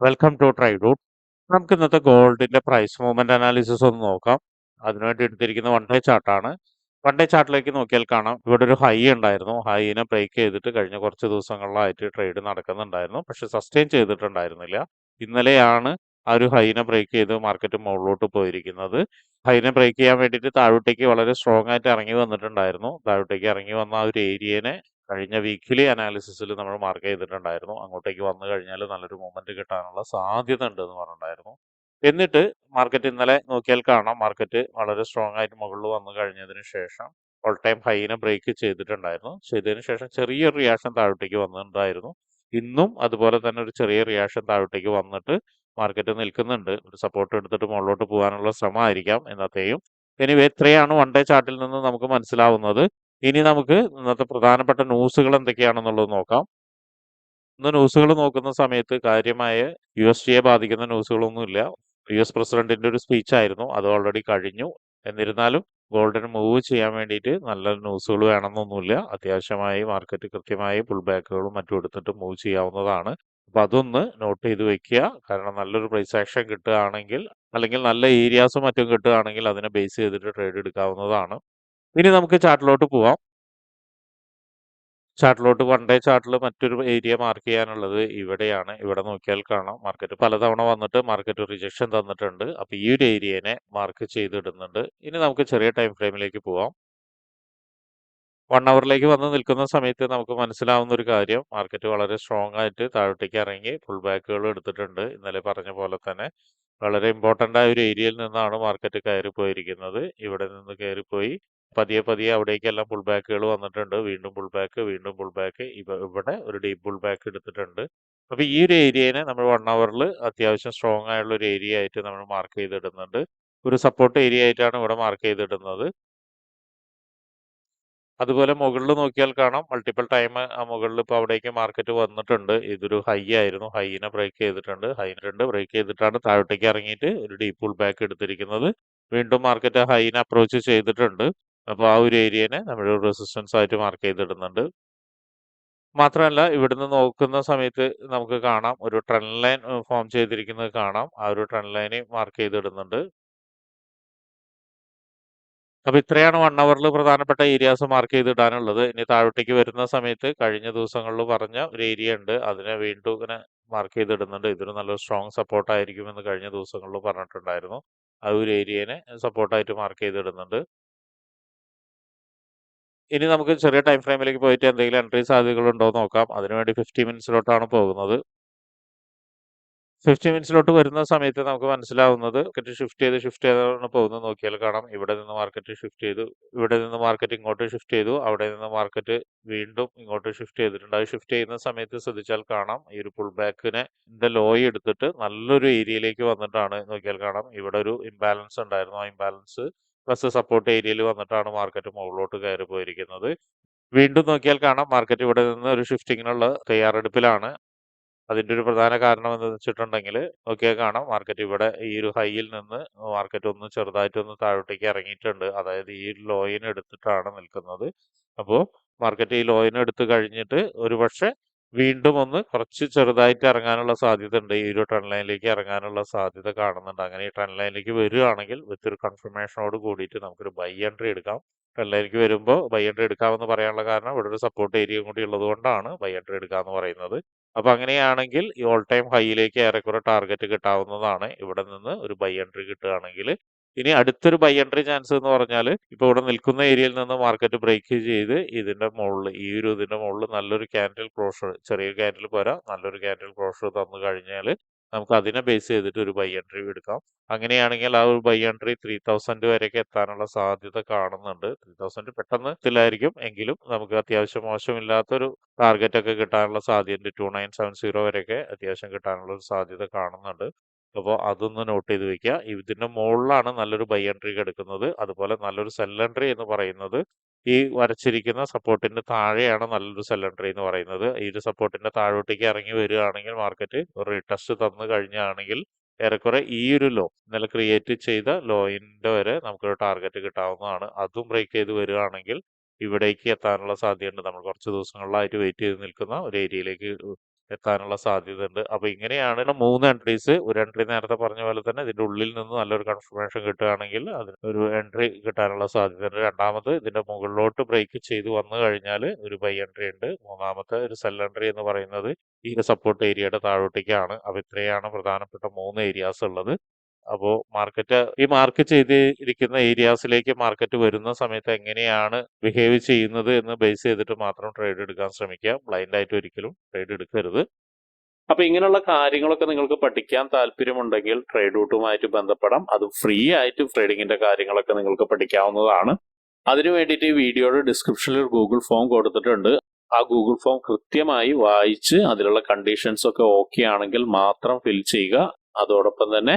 Welcome to try ട്രൈഡൂട്ട് നമുക്ക് ഇന്നത്തെ ഗോൾഡിന്റെ പ്രൈസ് മൂവ്മെന്റ് അനാലിസിസ് ഒന്ന് നോക്കാം. അതിനുവേണ്ടി എടുത്തിരിക്കുന്ന വൺ ഡേ ചാർട്ടാണ് വൺ ഡേ ചാർട്ടിലേക്ക് നോക്കിയാൽ കാണാം. ഇവിടെ ഒരു ഹൈ ഉണ്ടായിരുന്നു. ഹൈനെ ബ്രേക്ക് ചെയ്തിട്ട് കഴിഞ്ഞ കുറച്ച് ദിവസങ്ങളിലായിട്ട് ട്രേഡ് നടക്കുന്നുണ്ടായിരുന്നു. പക്ഷെ സസ്റ്റെയിൻ ചെയ്തിട്ടുണ്ടായിരുന്നില്ല. ഇന്നലെയാണ് ആ ഒരു ഹൈനെ ബ്രേക്ക് ചെയ്ത് മാർക്കറ്റ് മുകളിലോട്ട് പോയിരിക്കുന്നത്. ഹൈനെ ബ്രേക്ക് ചെയ്യാൻ വേണ്ടിയിട്ട് താഴോട്ടേക്ക് വളരെ സ്ട്രോങ് ആയിട്ട് ഇറങ്ങി വന്നിട്ടുണ്ടായിരുന്നു. താഴോട്ടേക്ക് ഇറങ്ങി വന്ന ആ ഒരു ഏരിയനെ കഴിഞ്ഞ വീക്കിലി അനാലിസിസിൽ നമ്മൾ മാർക്ക് ചെയ്തിട്ടുണ്ടായിരുന്നു. അങ്ങോട്ടേക്ക് വന്നു കഴിഞ്ഞാൽ നല്ലൊരു മൂവ്മെന്റ് കിട്ടാനുള്ള സാധ്യത ഉണ്ട് എന്ന് പറഞ്ഞിട്ടുണ്ടായിരുന്നു. എന്നിട്ട് മാർക്കറ്റ് ഇന്നലെ നോക്കിയാൽ കാണാം. മാർക്കറ്റ് വളരെ സ്ട്രോങ് ആയിട്ട് മുകളിൽ വന്നു കഴിഞ്ഞതിന് ശേഷം ഓൾ ടൈം ഹൈനെ ബ്രേക്ക് ചെയ്തിട്ടുണ്ടായിരുന്നു. ചെയ്തതിന് ശേഷം ചെറിയൊരു റിയാക്ഷൻ താഴോട്ടേക്ക് വന്നിട്ടുണ്ടായിരുന്നു. ഇന്നും അതുപോലെ തന്നെ ഒരു ചെറിയ റിയാക്ഷൻ താഴോട്ടേക്ക് വന്നിട്ട് മാർക്കറ്റ് നിൽക്കുന്നുണ്ട്. ഒരു സപ്പോർട്ട് എടുത്തിട്ട് മുകളിലോട്ട് പോകാനുള്ള ശ്രമമായിരിക്കാം എന്നത്തെയും. ഇനി ഇത്രയാണ് വൺ ഡേ ചാർട്ടിൽ നിന്ന് നമുക്ക് മനസ്സിലാവുന്നത്. ഇനി നമുക്ക് ഇന്നത്തെ പ്രധാനപ്പെട്ട ന്യൂസുകൾ എന്തൊക്കെയാണെന്നുള്ളത് നോക്കാം. ഇന്ന് ന്യൂസുകൾ നോക്കുന്ന സമയത്ത് കാര്യമായ യു എസ് ടിയെ ബാധിക്കുന്ന ന്യൂസുകളൊന്നുമില്ല യു എസ് പ്രസിഡന്റിന്റെ ഒരു സ്പീച്ച് ആയിരുന്നു. അത് ഓൾറെഡി കഴിഞ്ഞു. എന്നിരുന്നാലും ഗോൾഡൻ മൂവ് ചെയ്യാൻ വേണ്ടിയിട്ട് നല്ല ന്യൂസുകൾ വേണമെന്നൊന്നുമില്ല. അത്യാവശ്യമായി മാർക്കറ്റ് കൃത്യമായി പുൾ ബാക്കുകളും മറ്റും എടുത്തിട്ട് മൂവ് ചെയ്യാവുന്നതാണ്. അപ്പൊ അതൊന്ന് നോട്ട് ചെയ്ത് വെക്കുക. കാരണം നല്ലൊരു പ്രൈസ് ആക്ഷൻ കിട്ടുകയാണെങ്കിൽ അല്ലെങ്കിൽ നല്ല ഏരിയാസും മറ്റും കിട്ടുകയാണെങ്കിൽ അതിനെ ബേസ് ചെയ്തിട്ട് ട്രേഡ് എടുക്കാവുന്നതാണ്. ഇനി നമുക്ക് ചാർട്ടിലോട്ട് പോവാം. ചാർട്ടിലോട്ട് വൺ ഡേ ചാർട്ടിൽ മറ്റൊരു ഏരിയ മാർക്ക് ചെയ്യാനുള്ളത് ഇവിടെയാണ്. ഇവിടെ നോക്കിയാൽ കാണാം. മാർക്കറ്റ് പലതവണ വന്നിട്ട് മാർക്കറ്റ് റിജക്ഷൻ തന്നിട്ടുണ്ട്. അപ്പൊ ഈ ഒരു ഏരിയനെ മാർക്ക് ചെയ്തിടുന്നുണ്ട്. ഇനി നമുക്ക് ചെറിയ ടൈം ഫ്രെയിമിലേക്ക് പോവാം. വൺ അവറിലേക്ക് വന്ന് നിൽക്കുന്ന സമയത്ത് നമുക്ക് മനസ്സിലാവുന്ന ഒരു കാര്യം. മാർക്കറ്റ് വളരെ സ്ട്രോങ് ആയിട്ട് താഴോട്ടേക്ക് ഇറങ്ങി. ഫുൾ ബാക്കുകൾ എടുത്തിട്ടുണ്ട്. ഇന്നലെ പറഞ്ഞ പോലെ തന്നെ വളരെ ഇമ്പോർട്ടന്റ് ആയ ഒരു ഏരിയയിൽ നിന്നാണ് മാർക്കറ്റ് കയറി പോയിരിക്കുന്നത് ഇവിടെ നിന്ന് കയറിപ്പോയി. പതിയെ പതിയെ അവിടേക്കെല്ലാം പുൾ ബാക്കുകൾ വന്നിട്ടുണ്ട്. വീണ്ടും പുൾ ബാക്ക് വീണ്ടും പുൾ ബാക്ക് ഇവിടെ ഒരു ഡീപ്പ് പുൾ ബാക്ക് എടുത്തിട്ടുണ്ട്. അപ്പൊ ഈ ഒരു ഏരിയനെ നമ്മൾ വൺ അവറിൽ അത്യാവശ്യം സ്ട്രോങ് ആയുള്ള ഒരു ഏരിയ ആയിട്ട് നമ്മൾ മാർക്ക് ചെയ്തിടുന്നുണ്ട്. ഒരു സപ്പോർട്ട് ഏരിയ ആയിട്ടാണ് ഇവിടെ മാർക്ക് ചെയ്തിടുന്നത്. അതുപോലെ മുകളിൽ നോക്കിയാൽ കാണാം. മൾട്ടിപ്പിൾ ടൈം ആ മുകളിൽ ഇപ്പൊ അവിടേക്ക് മാർക്കറ്റ് വന്നിട്ടുണ്ട്. ഇതൊരു ഹൈ ആയിരുന്നു. ഹൈനെ ബ്രേക്ക് ചെയ്തിട്ടുണ്ട്. ഹൈനെ ബ്രേക്ക് ചെയ്തിട്ടാണ് താഴോട്ടേക്ക് ഇറങ്ങിയിട്ട് ഒരു ഡീപ്പ് പുൾ ബാക്ക് എടുത്തിരിക്കുന്നത്. വീണ്ടും മാർക്കറ്റ് ഹൈനെ അപ്രോച്ച് ചെയ്തിട്ടുണ്ട്. അപ്പോൾ ആ ഒരു ഏരിയനെ നമ്മൾ റെസിസ്റ്റൻസ് ആയിട്ട് മാർക്ക് ചെയ്തിടുന്നുണ്ട്. മാത്രമല്ല ഇവിടുന്ന് നോക്കുന്ന സമയത്ത് നമുക്ക് കാണാം ഒരു ട്രെൻഡ് ലൈൻ ഫോം ചെയ്തിരിക്കുന്നത് കാണാം. ആ ഒരു ട്രെൻഡ് ലൈനെ മാർക്ക് ചെയ്തിടുന്നുണ്ട്. അപ്പൊ ഇത്രയാണ് വൺ അവറിൽ പ്രധാനപ്പെട്ട ഏരിയാസ് മാർക്ക് ചെയ്തിടാനുള്ളത്. ഇനി താഴോട്ടേക്ക് വരുന്ന സമയത്ത് കഴിഞ്ഞ ദിവസങ്ങളിൽ പറഞ്ഞ ഒരു ഏരിയ ഉണ്ട്. അതിനെ വീണ്ടും ഇങ്ങനെ മാർക്ക് ചെയ്തിടുന്നുണ്ട്. ഇതൊരു നല്ലൊരു സ്ട്രോങ് സപ്പോർട്ട് ആയിരിക്കും എന്ന് കഴിഞ്ഞ ദിവസങ്ങളിൽ പറഞ്ഞിട്ടുണ്ടായിരുന്നു. ആ ഒരു ഏരിയനെ സപ്പോർട്ടായിട്ട് മാർക്ക് ചെയ്തിടുന്നുണ്ട്. ഇനി നമുക്ക് ചെറിയ ടൈം ഫ്രെയിമിലേക്ക് പോയിട്ട് എന്തെങ്കിലും എൻട്രി സാധ്യതകളുണ്ടോ എന്ന് നോക്കാം. അതിനുവേണ്ടി ഫിഫ്റ്റി മിനിറ്റ്സിലോട്ടാണ് പോകുന്നത്. ഫിഫ്റ്റി മിനിറ്റ്സിലോട്ട് വരുന്ന സമയത്ത് നമുക്ക് മനസ്സിലാവുന്നത് മാർക്കറ്റ് ഷിഫ്റ്റ് ചെയ്ത് ഷിഫ്റ്റ് ചെയ്താണ് പോകുന്നത്. നോക്കിയാൽ കാണാം. ഇവിടെ നിന്ന് മാർക്കറ്റ് ഷിഫ്റ്റ് ചെയ്തു ഇവിടെ നിന്ന് മാർക്കറ്റ് ഇങ്ങോട്ട് ഷിഫ്റ്റ് ചെയ്തു അവിടെ നിന്ന് മാർക്കറ്റ് വീണ്ടും ഇങ്ങോട്ട് ഷിഫ്റ്റ് ചെയ്തിട്ടുണ്ട്. അത് ഷിഫ്റ്റ് ചെയ്യുന്ന സമയത്ത് ശ്രദ്ധിച്ചാൽ കാണാം. ഈ ഒരു പുൾ ബാക്കിനെ ലോയി എടുത്തിട്ട് നല്ലൊരു ഏരിയയിലേക്ക് വന്നിട്ടാണ്. നോക്കിയാൽ കാണാം. ഇവിടെ ഒരു ഇംബാലൻസ് ഉണ്ടായിരുന്നു. ആ ഇംബാലൻസ് പ്ലസ് സപ്പോർട്ട് ഏരിയയിൽ വന്നിട്ടാണ് മാർക്കറ്റ് മുകളിലോട്ട് കയറി പോയിരിക്കുന്നത്. വീണ്ടും നോക്കിയാൽ കാണാം മാർക്കറ്റ് ഇവിടെ നിന്ന് ഒരു ഷിഫ്റ്റിങ്ങിനുള്ള തയ്യാറെടുപ്പിലാണ്. അതിന്റെ ഒരു പ്രധാന കാരണം എന്ന് വെച്ചിട്ടുണ്ടെങ്കിൽ നോക്കിയാൽ കാണാം മാർക്കറ്റ് ഇവിടെ ഈ ഒരു ഹൈയിൽ നിന്ന് മാർക്കറ്റ് ഒന്ന് ചെറുതായിട്ട് ഒന്ന് താഴോട്ടേക്ക് ഇറങ്ങിയിട്ടുണ്ട്. അതായത് ഈ ലോയിന് എടുത്തിട്ടാണ് നിൽക്കുന്നത്. അപ്പോൾ മാർക്കറ്റ് ഈ ലോയിന് എടുത്തു കഴിഞ്ഞിട്ട് ഒരു പക്ഷെ വീണ്ടും ഒന്ന് കുറച്ച് ചെറുതായിട്ട് ഇറങ്ങാനുള്ള സാധ്യത ഉണ്ട് ഈ ഒരു ട്രെൻഡ് ലൈനിലേക്ക് ഇറങ്ങാനുള്ള സാധ്യത കാണുന്നുണ്ട്. അങ്ങനെ ഈ ട്രെൻഡ് ലൈനിലേക്ക് വരികയാണെങ്കിൽ വിത്ത് ഒരു കൺഫർമേഷനോട് കൂടിയിട്ട് നമുക്കൊരു ബൈ എൻട്രി എടുക്കാം. ട്രെൻഡ് ലൈനിലേക്ക് വരുമ്പോൾ ബൈ എൻട്രി എടുക്കാമെന്ന് പറയാനുള്ള കാരണം ഇവിടെ ഒരു സപ്പോർട്ട് ഏരിയ കൂടി ഉള്ളതുകൊണ്ടാണ് ബൈ എൻട്രി എടുക്കാമെന്ന് പറയുന്നത്. അപ്പൊ അങ്ങനെയാണെങ്കിൽ ഈ ഓൾ ടൈം ഹൈയിലേക്ക് ഏറെക്കുറെ ടാർഗറ്റ് കിട്ടാവുന്നതാണ്. ഇവിടെ നിന്ന് ഒരു ബൈ എൻട്രി കിട്ടുകയാണെങ്കിൽ ഇനി അടുത്തൊരു ബൈ എൻട്രി ചാൻസ് എന്ന് പറഞ്ഞാൽ ഇപ്പൊ ഇവിടെ നിൽക്കുന്ന ഏരിയയിൽ നിന്ന് മാർക്കറ്റ് ബ്രേക്ക് ചെയ്ത് ഇതിന്റെ മുകളിൽ ഈ ഒരു ഇതിന്റെ മുകളിൽ നല്ലൊരു ക്യാൻഡിൽ ക്ലോഷർ ചെറിയ ക്യാൻഡിൽ പോരാ നല്ലൊരു ക്യാൻഡിൽ ക്ലോഷർ തന്നു കഴിഞ്ഞാൽ നമുക്ക് അതിനെ ബേസ് ചെയ്തിട്ട് ഒരു ബൈ എൻട്രി എടുക്കാം. അങ്ങനെയാണെങ്കിൽ ആ ഒരു ബൈ എൻട്രി ത്രീ തൗസൻഡ് വരെയൊക്കെ എത്താനുള്ള സാധ്യത കാണുന്നുണ്ട്. ത്രീ തൗസൻഡ് പെട്ടെന്ന് എത്തില്ലായിരിക്കും. എങ്കിലും നമുക്ക് അത്യാവശ്യം മോശമില്ലാത്തൊരു ടാർഗറ്റ് ഒക്കെ കിട്ടാനുള്ള സാധ്യത ടു നയൻ സെവൻ സീറോ വരെയൊക്കെ അത്യാവശ്യം കിട്ടാനുള്ള ഒരു സാധ്യത കാണുന്നുണ്ട്. അപ്പോൾ അതൊന്ന് നോട്ട് ചെയ്ത് വെക്കുക ഇതിന്റെ മുകളിലാണ് നല്ലൊരു ബൈ എൻട്രി കിടക്കുന്നത് അതുപോലെ നല്ലൊരു സെല്ലൻട്രി എന്ന് പറയുന്നത് ഈ വരച്ചിരിക്കുന്ന സപ്പോർട്ടിന്റെ താഴെയാണ് നല്ലൊരു സെല്ലൻട്രി എന്ന് പറയുന്നത്. ഈ ഒരു സപ്പോർട്ടിന്റെ താഴോട്ടേക്ക് ഇറങ്ങി വരികയാണെങ്കിൽ മാർക്കറ്റ് ഒരു റിട്ടസ്റ്റ് തന്നു കഴിഞ്ഞാണെങ്കിൽ ഏറെക്കുറെ ഈ ഒരു ലോ ഇന്നലെ ക്രിയേറ്റ് ചെയ്ത ലോയിന്റെ വരെ നമുക്കൊരു ടാർഗറ്റ് കിട്ടാവുന്നതാണ്. അതും ബ്രേക്ക് ചെയ്ത് വരികയാണെങ്കിൽ ഇവിടേക്ക് എത്താനുള്ള സാധ്യതയുണ്ട്. നമ്മൾ കുറച്ച് ദിവസങ്ങളിലായിട്ട് വെയിറ്റ് ചെയ്ത് നിൽക്കുന്ന ഒരു ഏരിയയിലേക്ക് എത്താനുള്ള സാധ്യതയുണ്ട്. അപ്പൊ ഇങ്ങനെയാണ് മൂന്ന് എൻട്രീസ്. ഒരു എൻട്രി നേരത്തെ പറഞ്ഞ പോലെ തന്നെ ഇതിന്റെ ഉള്ളിൽ നിന്ന് നല്ലൊരു കൺഫർമേഷൻ കിട്ടുകയാണെങ്കിൽ അതിന് ഒരു എൻട്രി കിട്ടാനുള്ള സാധ്യതയുണ്ട്. രണ്ടാമത് ഇതിന്റെ മുകളിലോട്ട് ബ്രേക്ക് ചെയ്ത് വന്നു കഴിഞ്ഞാൽ ഒരു ബൈ എൻട്രി ഉണ്ട്. മൂന്നാമത്തെ ഒരു സെൽ എൻട്രി എന്ന് പറയുന്നത് ഈ സപ്പോർട്ട് ഏരിയയുടെ താഴോട്ടേക്കാണ്. അപ്പൊ ഇത്രയാണ് പ്രധാനപ്പെട്ട മൂന്ന് ഏരിയാസ് ഉള്ളത്. അപ്പോ മാർക്കറ്റ് ഈ മാർക്ക് ചെയ്ത് ഇരിക്കുന്ന ഏരിയാസിലേക്ക് മാർക്കറ്റ് വരുന്ന സമയത്ത് എങ്ങനെയാണ് ബിഹേവ് ചെയ്യുന്നത് എന്ന് ബേസ് ചെയ്തിട്ട് മാത്രം ട്രേഡ് എടുക്കാൻ ശ്രമിക്കുക. ബ്ലൈൻഡ് ആയിട്ട് ഒരിക്കലും ട്രേഡ് എടുക്കരുത്. അപ്പൊ ഇങ്ങനെയുള്ള കാര്യങ്ങളൊക്കെ നിങ്ങൾക്ക് പഠിക്കാൻ താല്പര്യമുണ്ടെങ്കിൽ ട്രേഡ് റൂട്ടുമായിട്ട് ബന്ധപ്പെടാം. അത് ഫ്രീ ആയിട്ട് ട്രേഡിങ്ങിന്റെ കാര്യങ്ങളൊക്കെ നിങ്ങൾക്ക് പഠിക്കാവുന്നതാണ്. അതിനു വേണ്ടിയിട്ട് ഈ വീഡിയോയുടെ ഡിസ്ക്രിപ്ഷനിൽ ഒരു ഗൂഗിൾ ഫോം കൊടുത്തിട്ടുണ്ട്. ആ ഗൂഗിൾ ഫോം കൃത്യമായി വായിച്ച് അതിലുള്ള കണ്ടീഷൻസ് ഒക്കെ ഓക്കെ ആണെങ്കിൽ മാത്രം ഫിൽ ചെയ്യുക. അതോടൊപ്പം തന്നെ